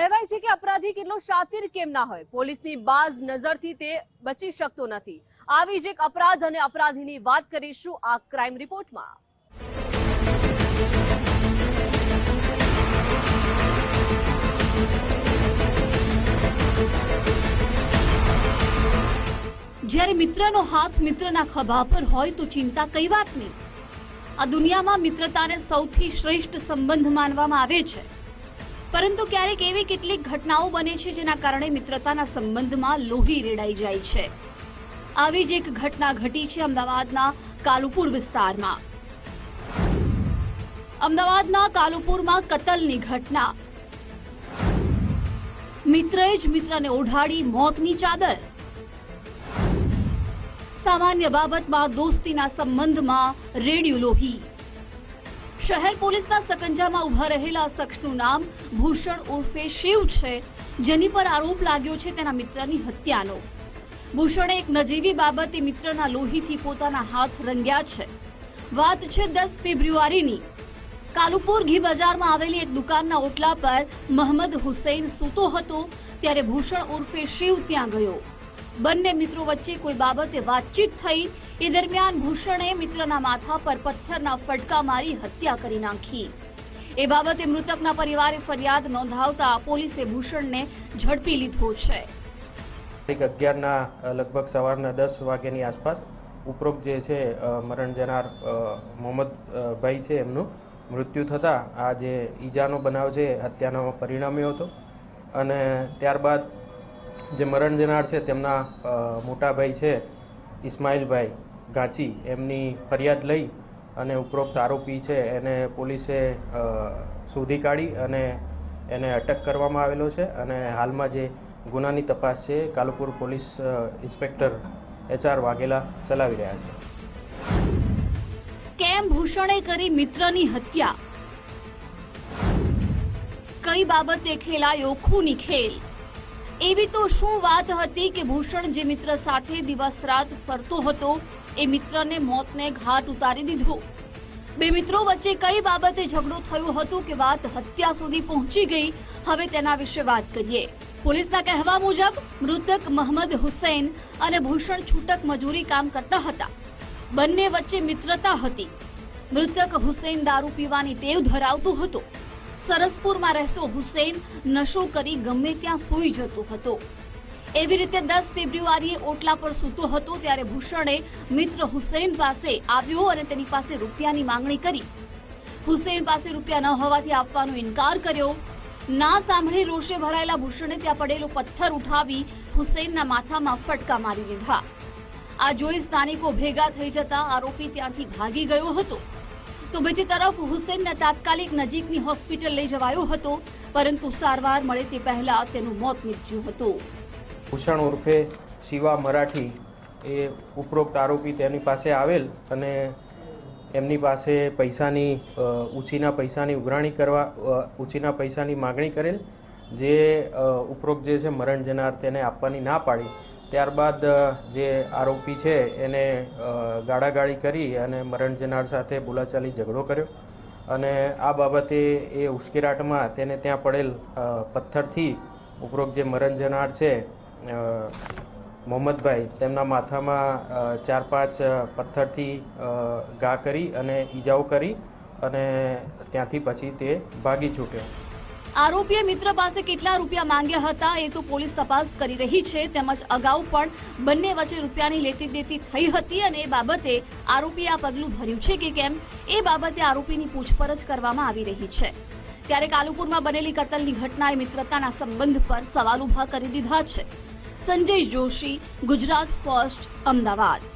કહેવાય છે કે અપરાધી કેટલો શાતિર કેમ ના હોય. પોલીસની બાજ નજરથી તે બચી શકતો નથી. આવી જ એક અપરાધ અને અપરાધીની વાત કરીશું આ ક્રાઇમ રિપોર્ટમાં. જ્યારે મિત્રનો હાથ મિત્રના ખભા પર હોય તો ચિંતા કઈ વાતની આ દુનિયામાં મિત્રતાને સૌથી શ્રેષ્ઠ સંબંધ માનવામાં આવે છે. પરંતુ ક્યારેક એવી કેટલીક ઘટનાઓ બને છે જેના કારણે મિત્રતાના સંબંધમાં લોહી રેડાઈ જાય છે. આવી જ એક ઘટના ઘટી છે અમદાવાદના કાલુપુર વિસ્તારમાં. અમદાવાદના કાલુપુરમાં કતલની ઘટના. મિત્રએ જ મિત્રને ઓઢાડી મોતની ચાદર. સામાન્ય બાબતમાં દોસ્તીના સંબંધમાં રેડિયો લોહી. શહેર પોલીસના સકંજામાં ઊભા રહેલા શખ્સનું નામ ભૂષણ ઉર્ફે શિવ છે, જેની પર આરોપ લાગ્યો છે તેના મિત્રની હત્યાનો. ભૂષણે એક નજીવી બાબતે મિત્રના લોહીથી પોતાના હાથ રંગ્યા છે. વાત છે દસ ફેબ્રુઆરીની. કાલુપુર ઘી બજારમાં આવેલી એક દુકાનના ઓટલા પર મહમદ હુસૈન સૂતો હતો, ત્યારે ભૂષણ ઉર્ફે શિવ ત્યાં ગયો. બંને મિત્રો વચ્ચે કોઈ બાબતે વાતચીત થઈ. એ દરમિયાન ભૂષણે મિત્રના માથા પર પથ્થરના ફટકા મારી હત્યા કરી નાખી. એ બાબતે મૃતકના પરિવારે ફરિયાદ નોંધાવતા પોલીસે ભૂષણને ઝડપી લીધો છે. તારીખ અગિયારના લગભગ સવારના દસ વાગ્યાની આસપાસ ઉપરોક્ત જે છે મરણ જનાર મોહમ્મદ ભાઈ છે એમનું મૃત્યુ થતાં આ જે ઈજાનો બનાવ છે હત્યાનો પરિણામ્યો હતો. અને ત્યારબાદ જે મરણ જનાર છે તેમના મોટાભાઈ મોટા ભાઈ છે ઇસ્માઇલભાઈ ગાંચી, એમની ફરિયાદ લઈ અને ઉપરોક્ત આરોપી છે એને પોલીસે શોધી કાઢી અને એને અટક કરવામાં આવેલો છે અને હાલમાં જે ગુનાની તપાસ છે Kalupur police inspector HR Vaghela ચલાવી રહ્યા છે. કેમ ભૂષણે કરી મિત્રની હત્યા? કઈ બાબતે ખેલાયો ખૂની ખેલ? એવી તો શું વાત હતી કે ભૂષણ જે મિત્ર સાથે દિવસ રાત ફરતો હતો, એ મિત્રને મોતને ઘાટ ઉતારી દીધો. બે મિત્રો વચ્ચે કઈ બાબતે ઝઘડો થયો હતો કે વાત હત્યા સુધી પહોંચી ગઈ, હવે તેના વિશે વાત કરીએ. પોલીસના કહેવા મુજબ, મૃતક મહમદ હુસૈન અને ભૂષણ છૂટક મજૂરી કામ કરતા હતા. બંને વચ્ચે મિત્રતા હતી. મૃતક હુસૈન દારૂ પીવાની ટેવ ધરાવતો હતો. સરસપુરમાં રહેતો હુસૈન નશો કરી ગમે ત્યાં સૂઈ જતો હતો. એવી રીતે દસ ફેબ્રુઆરીએ ઓટલા પર સૂતો હતો ત્યારે ભૂષણે મિત્ર હુસૈન પાસે આવ્યો અને તેની પાસે રૂપિયાની માંગણી કરી. હુસૈન પાસે રૂપિયા ન હોવાથી આપવાનો ઇનકાર કર્યો. ના સાંભળી રોષે ભરાયેલા ભૂષણે ત્યાં પડેલો પથ્થર ઉઠાવી હુસૈનના માથામાં ફટકા મારી દીધા. આ જોઈ સ્થાનિકો ભેગા થઈ જતા આરોપી ત્યાંથી ભાગી ગયો હતો. તો બીજી તરફ હુસેનને તાત્કાલિક નજીકની હોસ્પિટલ લઈ જવાયો હતો, પરંતુ સારવાર મળે તે પહેલા તેનું મોત નીપજ્યું હતું. ભૂષણ ઉર્ફે શિવા મરાઠી એ ઉપરોક્ત આરોપી તેની પાસે આવેલ અને એમની પાસે પૈસાની ઉછીના પૈસાની ઉઘરાણી કરવા ઉછીના પૈસાની માગણી કરેલ, જે ઉપરોક્ત જે છે મરણ જનાર તેને આપવાની ના પાડી. ત્યારબાદ જે આરોપી છે એને ગાળાગાળી કરી અને મરણ જનાર સાથે બોલાચાલી ઝઘડો કર્યો. અને આ બાબતે એ ઉશ્કેરાટમાં તેને ત્યાં પડેલ પથ્થરથી ઉપરોક્ત જે મરણ જનાર છે મોહમ્મદભાઈ, તેમના માથામાં ચાર પાંચ પથ્થરથી ઘા કરી અને ઈજાઓ કરી અને ત્યાંથી પછી તે ભાગી છૂટ્યો. આરોપીએ મિત્ર પાસે કેટલા રૂપિયા માંગ્યા હતા એ તો પોલીસ તપાસ કરી રહી છે. તેમજ અગાઉ પણ બંને વચ્ચે રૂપિયાની લેતી દેતી થઈ હતી અને એ બાબતે આરોપીએ આ પગલું ભર્યું છે કે કેમ એ બાબતે આરોપીની પૂછપરછ કરવામાં આવી રહી છે. ત્યારે કાલુપુરમાં બનેલી કતલની ઘટનાએ મિત્રતાના સંબંધ પર સવાલ ઊભા કરી દીધા છે. સંજય જોશી, ગુજરાત ફર્સ્ટ, અમદાવાદ.